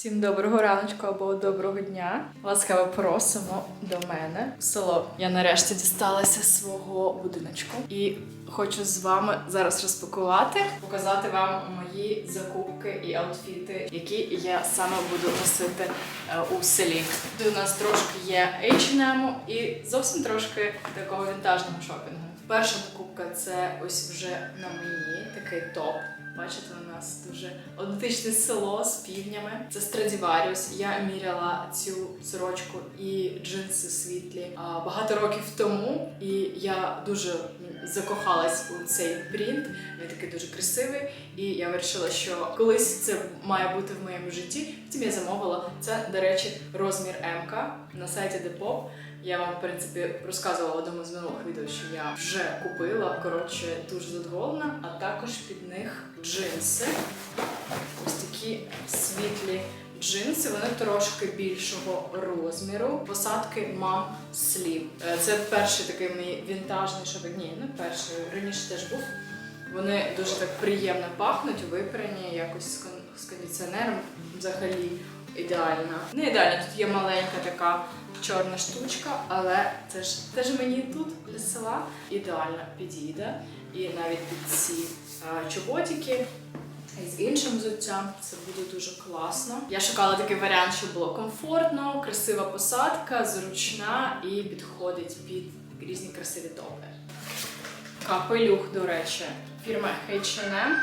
Всім доброго раночку або доброго дня. Ласкаво просимо до мене в село. Я нарешті дісталася свого будиночку і хочу з вами зараз розпакувати, показати вам мої закупки і аутфіти, які я саме буду носити е, у селі. Тут у нас трошки є H&M і зовсім трошки такого вінтажного шопінгу. Перша покупка це ось вже на мені такий топ. Бачите, у нас дуже аутентичне село з півнями. Це Stradivarius. Я міряла цю сорочку і джинси світлі багато років тому, і я дуже закохалась у цей принт. Він такий дуже красивий. І я вирішила, що колись це має бути в моєму житті. Потім я замовила. Це, до речі, розмір МК на сайті Depop. Я вам, в принципі, розказувала в одному з минулих відео, що я вже купила. Коротше, дуже задоволена. А також під них джинси. Ось такі світлі джинси. Вони трошки більшого розміру. Посадки мам слів. Е, Це перший такий мій вінтажний шопінг. Ні, не перший. Раніше теж був. Вони дуже так приємно пахнуть, випрані якось з кондиціонером. Взагалі ідеально. Не ідеально, тут є маленька така чорна штучка, але це ж теж мені тут для села ідеально підійде. І навіть під ці е, чоботики. З іншим взуттям це буде дуже класно. Я шукала такий варіант, щоб було комфортно, красива посадка, зручна і підходить під різні красиві топи. Капелюх, до речі, фірма H&M.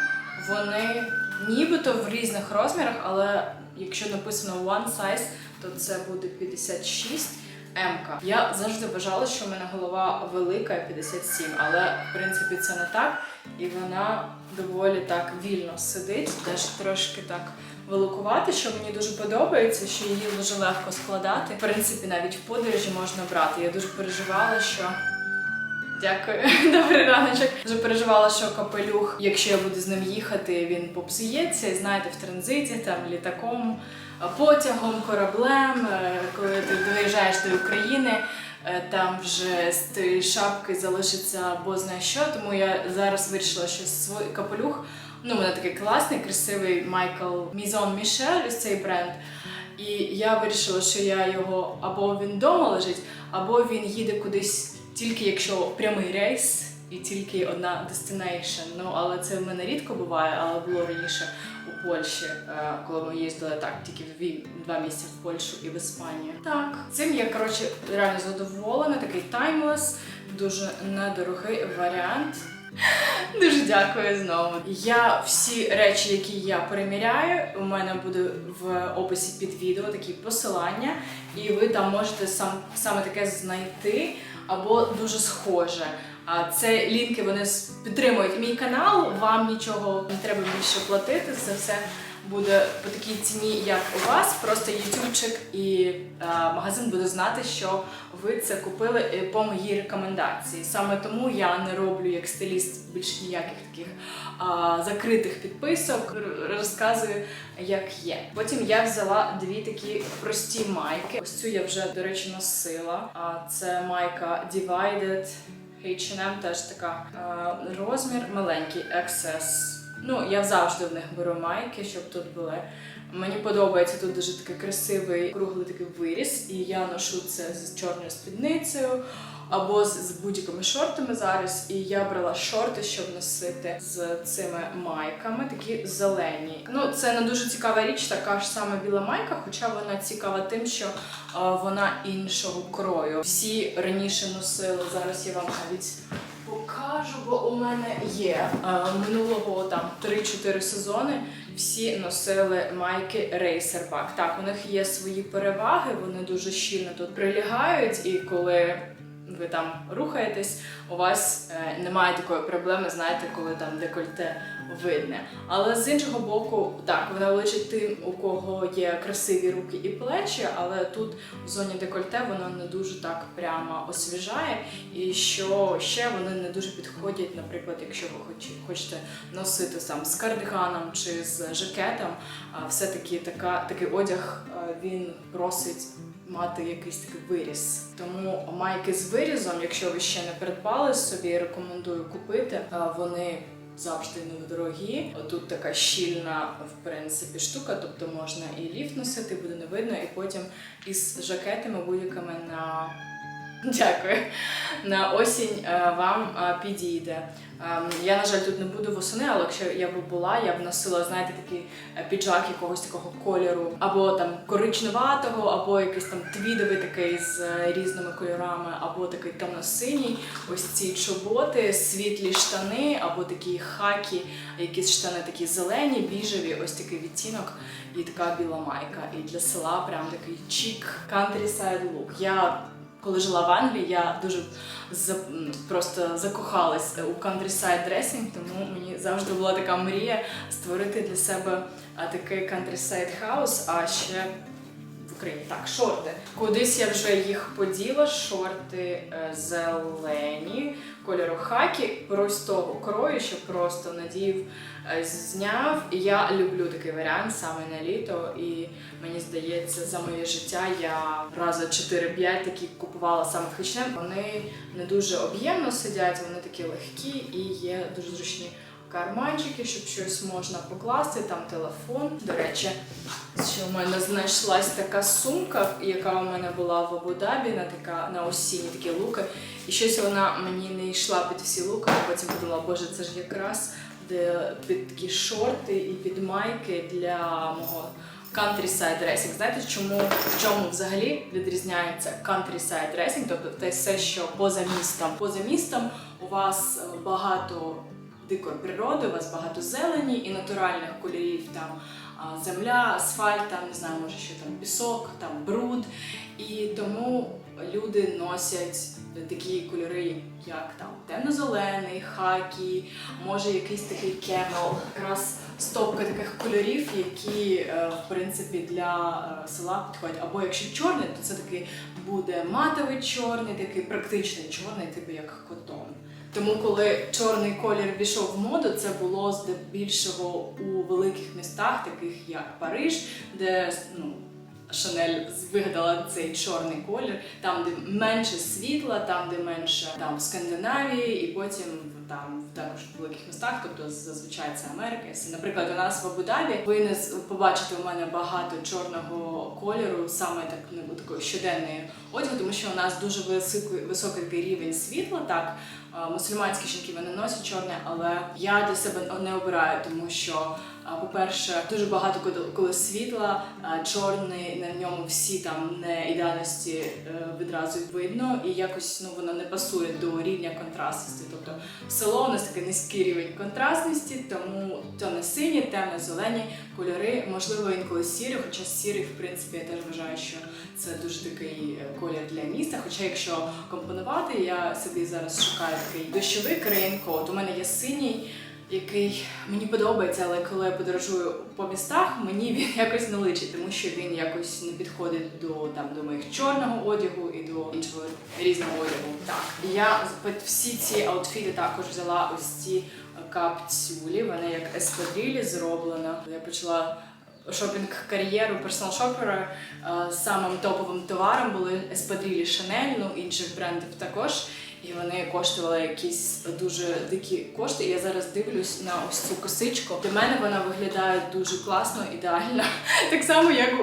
Вони нібито в різних розмірах, але якщо написано one size, то це буде 56 М. Я завжди вважала, що в мене голова велика 57, але в принципі це не так. І вона доволі так вільно сидить, теж трошки так великувати, що мені дуже подобається, що її дуже легко складати. В принципі, навіть в подорожі можна брати. Я дуже переживала, що. Дякую, добрий раночок. Дуже переживала, що капелюх, якщо я буду з ним їхати, він попсується. І знаєте, в транзиті, там літаком, потягом, кораблем. е, Коли ти доїжджаєш до України, е, там вже з тієї шапки залишиться бо знає що. Тому я зараз вирішила, що свій капелюх, ну, мене такий класний, красивий Майкл Мізон Мішель, ось цей бренд. І я вирішила, що я його або він вдома лежить, або він їде кудись тільки якщо прямий рейс і тільки одна destination. Ну але це в мене рідко буває, але було раніше у Польщі, е, коли ми їздили так, тільки два місця в Польщу і в Іспанію. Так, цим я коротше реально задоволена. Такий таймлес, дуже недорогий варіант. Дуже дякую знову. Я всі речі, які я переміряю, у мене буде в описі під відео такі посилання, і ви там можете сам саме таке знайти або дуже схоже. А це лінки вони підтримують мій канал. Вам нічого не треба більше платити. Це все буде по такій ціні, як у вас. Просто ютубчик і е, магазин буде знати, що ви це купили е, по моїй рекомендації. Саме тому я не роблю як стиліст більш ніяких таких а, закритих підписок. Розказую, як є. Потім я взяла дві такі прості майки. Ось цю я вже, до речі, носила. А це майка Divided H&M, теж така а, розмір маленький XS. Ну, я завжди в них беру майки, щоб тут були. Мені подобається тут дуже такий красивий круглий такий виріс, і я ношу це з чорною спідницею або з, будь-якими шортами зараз. І я брала шорти, щоб носити з цими майками, такі зелені. Ну, це не дуже цікава річ, така ж сама біла майка, хоча вона цікава тим, що е, вона іншого крою. Всі раніше носили, зараз я вам навіть покажу, бо у мене є е, минулого там 3-4 сезони. Всі носили майки Racerback. Так, у них є свої переваги, вони дуже щільно тут прилягають, і коли ви там рухаєтесь, у вас е, немає такої проблеми, знаєте, коли там декольте видне. Але з іншого боку, так, вона личить тим, у кого є красиві руки і плечі, але тут в зоні декольте воно не дуже так прямо освіжає. І що ще вони не дуже підходять, наприклад, якщо ви хоч- хочете носити сам з кардиганом чи з жакетом, все-таки така, такий одяг він просить мати якийсь такий виріс. Тому майки з вирізом, якщо ви ще не придбали собі, рекомендую купити. Вони завжди недорогі. Тут така щільна, в принципі, штука, тобто можна і ліфт носити, буде не видно, і потім із жакетами будь-якими на Дякую. На осінь е, вам е, підійде. Ем, Я, на жаль, тут не буду восени, але якщо я б була, я б носила, знаєте, такий е, піджак якогось такого кольору, або там коричневатого, або якийсь там твідовий такий з різними кольорами, або такий темно-синій. Ось ці чоботи, світлі штани, або такі хакі, якісь штани такі зелені, біжеві, ось такий відтінок і така біла майка. І для села прям такий чік countryside look. Я коли жила в Англії, я дуже за, просто закохалась у countryside dressing, тому мені завжди була така мрія створити для себе такий countryside house, а ще Україні. Так, шорти. Кудись я вже їх поділа. Шорти е, зелені, кольору хакі, простого крою, що просто надів, е, зняв. Я люблю такий варіант саме на літо. І мені здається, за моє життя я рази 4-5 такі купувала саме в H&M. Вони не дуже об'ємно сидять, вони такі легкі і є дуже зручні. Карманчики, щоб щось можна покласти, там телефон. До речі, що в мене знайшлась така сумка, яка у мене була в Абу-Дабі, на така на осінні такі луки. І щось вона мені не йшла під всі луки, а потім подумала, боже, це ж якраз де під такі шорти і під майки для мого countryside dressing. Знаєте, чому в чому взагалі відрізняється countryside dressing? Тобто те все, що поза містом. Поза містом у вас багато дикої природи, у вас багато зелені і натуральних кольорів, там земля, асфальт, там не знаю, може що там пісок, там бруд. І тому люди носять такі кольори, як там темно-зелений, хакі, може якийсь такий кемел, якраз стопка таких кольорів, які е, в принципі для е, села підходять. Або якщо чорний, то це такий буде матовий чорний, такий практичний чорний, типу як котон. Тому, коли чорний колір війшов в моду, це було здебільшого у великих містах, таких як Париж, де ну, Шанель вигадала цей чорний колір, там, де менше світла, там, де менше там в Скандинавії, і потім там також в великих містах, тобто зазвичай це Америка. Наприклад, у нас в Абу-Дабі ви не побачите у мене багато чорного кольору, саме так ну, такої щоденної одягу, тому що у нас дуже високий, високий рівень світла. Так, мусульманські жінки вони носять чорне, але я для себе не обираю, тому що, е, по-перше, дуже багато коли- світла, чорний на ньому всі там не ідеальності е, відразу видно, і якось ну воно не пасує до рівня контрастності. Тобто село у нас такий низький рівень контрастності, тому темно-сині, темно-зелені кольори, можливо, інколи сірі, хоча сірий, в принципі, я теж вважаю, що це дуже такий е, колір для міста. Хоча, якщо компонувати, я собі зараз шукаю такий дощовий крейнкоут. У мене є синій, який мені подобається, але коли я подорожую по містах, мені він якось не личить, тому що він якось не підходить до там до моїх чорного одягу і до іншого різного одягу. Так, я всі ці аутфіти також взяла ось ці капцюлі. Вони як еспадрілі зроблено. Я почала шопінг-кар'єру персонал шопера. Е, Самим топовим товаром були еспадрілі Chanel, ну інших брендів також. І вони коштували якісь дуже дикі кошти. Я зараз дивлюсь на ось цю косичку. Для мене вона виглядає дуже класно, ідеально. Так само, як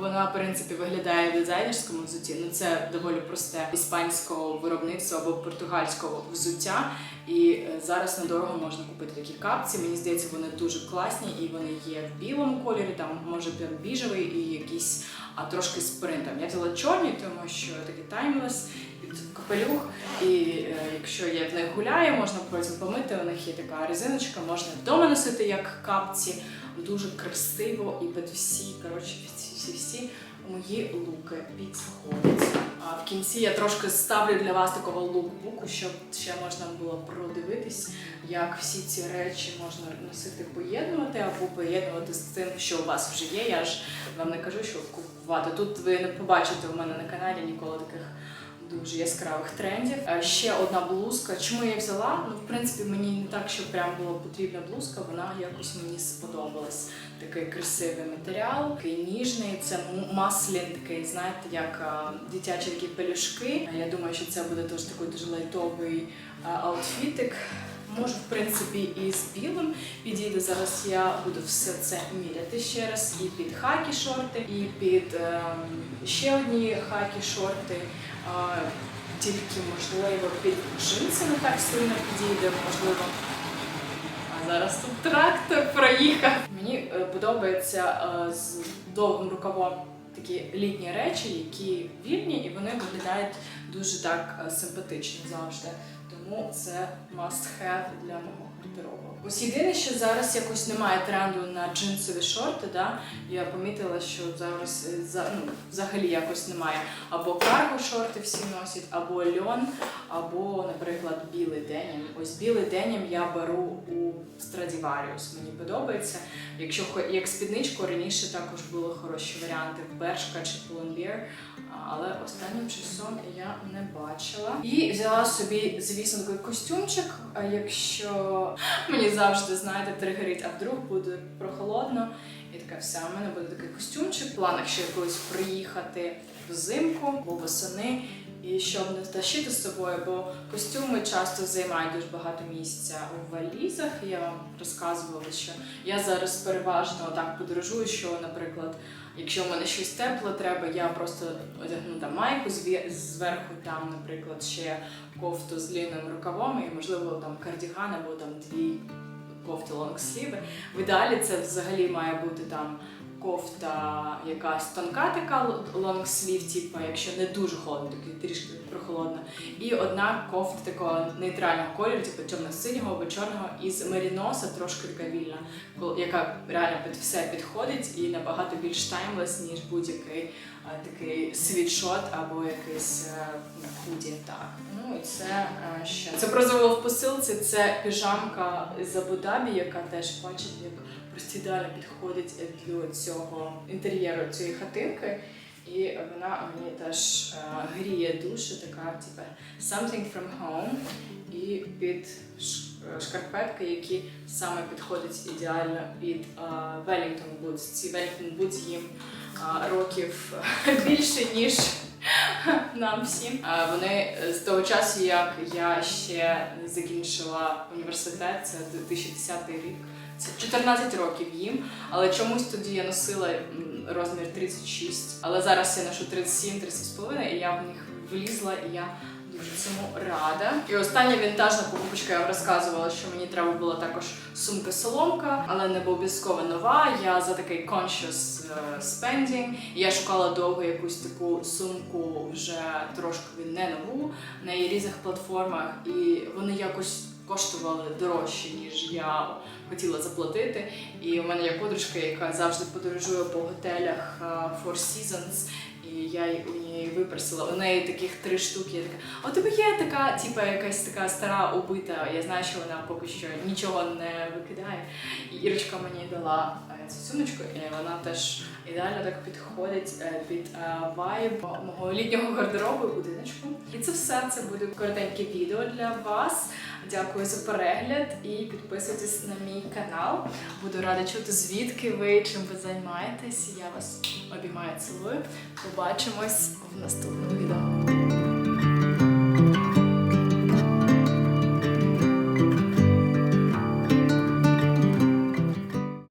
вона, в принципі, виглядає в дизайнерському взутті. Ну це доволі просте іспанського виробництва або португальського взуття. І е, зараз недорого можна купити такі капці. Мені здається, вони дуже класні і вони є в білому кольорі, там може прям біжевий і якийсь, а трошки з принтом. Я взяла чорні, тому що такий таймлес під капелюх. І е, якщо я в них гуляю, можна потім помити. У них є така резиночка, можна вдома носити як капці. Дуже красиво і під всі, коротше, всі, всі, всі мої луки підходять. А в кінці я трошки ставлю для вас такого лукбуку, щоб ще можна було продивитись, як всі ці речі можна носити, поєднувати або поєднувати з тим, що у вас вже є. Я ж вам не кажу, що купувати. Тут ви не побачите у мене на каналі ніколи таких дуже яскравих трендів. Е, Ще одна блузка. Чому я взяла? Ну, в принципі, мені не так, що прям була потрібна блузка, вона якось мені сподобалась. Такий красивий матеріал, такий ніжний. Це маслін, такий, знаєте, як дитячі такі пелюшки. Е, Я думаю, що це буде теж такий дуже лайтовий а, аутфітик. Можу, в принципі, і з білим підійде. Зараз я буду все це міряти ще раз. І під хакі шорти, і під ем, ще одні хакі шорти. Е, тільки, можливо, під джинси не так сильно підійде, можливо. А зараз тут трактор проїхав. Мені е, подобається е, з довгим рукавом такі літні речі, які вільні, і вони виглядають дуже так е, симпатично завжди. Тому це must have для мого гардеробу. Ось єдине, що зараз якось немає тренду на джинсові шорти. Да? Я помітила, що зараз е, ну, взагалі якось немає. Або карго шорти всі носять, або льон, або, наприклад, білий денім. Ось білий денім я беру у Stradivarius, мені подобається. Якщо як спідничку раніше також були хороші варіанти Бершка чи Pull&Bear, але останнім часом я не бачила. І взяла собі, звісно, такий костюмчик. Якщо мені завжди знаєте, тригерить, а вдруг буде прохолодно. І така вся, у мене буде такий костюмчик. В планах ще колись приїхати взимку або восени. І щоб не тащити з собою, бо костюми часто займають дуже багато місця у валізах. Я вам розказувала, що я зараз переважно так подорожую, що, наприклад, якщо в мене щось тепле треба, я просто одягну там майку зверху, там, наприклад, ще кофту з длинним рукавом, і можливо там кардіган або там дві кофти лонгсліви. В ідеалі це взагалі має бути там кофта якась тонка така лонгслів, типу, якщо не дуже холодно, таки трішки прохолодна. І одна кофта такого нейтрального кольору, типу темно-синього або чорного, із меріноса, трошки така вільна, яка реально під все підходить і набагато більш таймлес, ніж будь-який а, такий світшот або якийсь е, худі. Так. Це е, ще. Це прозвало в посилці. Це піжамка з Абу-Дабі, яка теж бачить, як просто ідеально підходить для цього інтер'єру цієї хатинки. І вона мені теж е, гріє душу, така типу something from home. І під е, шкарпетки, які саме підходять ідеально під Wellington Boots. Ці Wellington Boots їм років більше, ніж нам всім. Е, Вони з того часу, як я ще закінчила університет, це 2010 рік. Це 14 років їм, але чомусь тоді я носила розмір 36, але зараз я ношу 37-30,5 і я в них влізла, і я дуже цьому рада. І остання вінтажна покупочка, я вам розказувала, що мені треба була також сумка-соломка, але не обов'язково нова. Я за такий conscious е, spending. Я шукала довго якусь таку сумку вже трошки не нову на її різних платформах, і вони якось коштували дорожче, ніж я хотіла заплатити. І у мене є подружка, яка завжди подорожує по готелях е, Four Seasons. І я й- випросила. У неї таких три штуки. Я така, у тебе є така, типа, якась така стара убита. Я знаю, що вона поки що нічого не викидає. І Ірочка мені дала е, цю сумочку, і вона теж ідеально так підходить е, під е, вайб мого літнього гардеробу будиночку. І це все. Це буде коротеньке відео для вас. Дякую за перегляд і підписуйтесь на мій канал. Буду рада чути, звідки ви, чим ви займаєтесь. Я вас обіймаю, цілую. Побачимось в наступних відео.